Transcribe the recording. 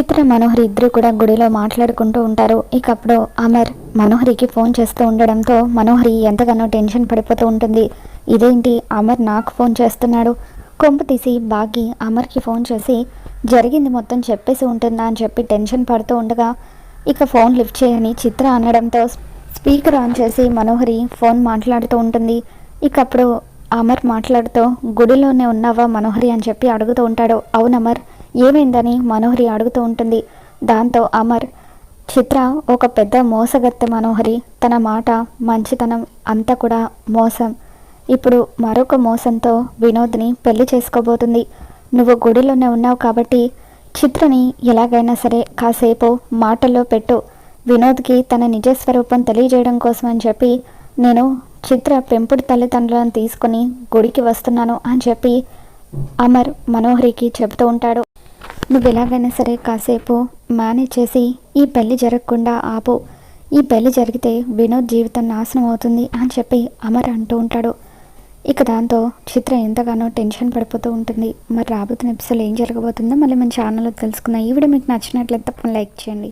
చిత్ర మనోహరి ఇద్దరు కూడా గుడిలో మాట్లాడుకుంటూ ఉంటారు. ఇక అప్పుడు అమర్ మనోహరికి ఫోన్ చేస్తూ ఉండడంతో మనోహరి ఎంతగానో టెన్షన్ పడిపోతూ ఉంటుంది. ఇదేంటి? అమర్ నాకు ఫోన్ చేస్తున్నాడు. కొంపు తీసి బాగి అమర్కి ఫోన్ చేసి జరిగింది మొత్తం చెప్పేసి ఉంటుందా? అని చెప్పి టెన్షన్ పడుతూ ఉండగా ఇక ఫోన్ లిఫ్ట్ చేయని చిత్ర అనడంతో స్పీకర్ ఆన్ చేసి మనోహరి ఫోన్ మాట్లాడుతూ ఉంటుంది. ఇక అప్పుడు అమర్ మాట్లాడుతూ గుడిలోనే ఉన్నావా మనోహరి? అని చెప్పి అడుగుతూ ఉంటాడు. అవును అమర్ ఏమైందని మనోహరి అడుగుతూ ఉంటుంది. దాంతో అమర్ చిత్ర ఒక పెద్ద మోసగత్తె మనోహరి. తన మాట మంచితనం అంతా కూడా మోసం. ఇప్పుడు మరొక మోసంతో వినోద్ని పెళ్ళి చేసుకోబోతుంది. నువ్వు గుడిలోనే ఉన్నావు కాబట్టి చిత్రని ఎలాగైనా సరే కాసేపు మాటల్లో పెట్టు. వినోద్కి తన నిజ స్వరూపం తెలియజేయడం కోసం అని చెప్పి నేను చిత్ర పెంపుడు తల్లిదండ్రులను తీసుకుని గుడికి వస్తున్నాను అని చెప్పి అమర్ మనోహరికి చెబుతూ ఉంటాడు. నువ్వు ఎలాగైనా సరే కాసేపు మేనేజ్ చేసి ఈ పెళ్ళి జరగకుండా ఆపు. ఈ పెళ్ళి జరిగితే వినోద్ జీవితం నాశనం అవుతుంది అని చెప్పి అమర్ అంటూ ఉంటాడు. ఇక దాంతో చిత్ర ఎంతగానో టెన్షన్ పడిపోతూ ఉంటుంది. మరి రాబోతున్న ఎపిసోడ్ ఏం జరగబోతుందో మళ్ళీ మన ఛానల్లో తెలుసుకుందాం. ఈ వీడియో మీకు నచ్చినట్లయితే తప్పని లైక్ చేయండి.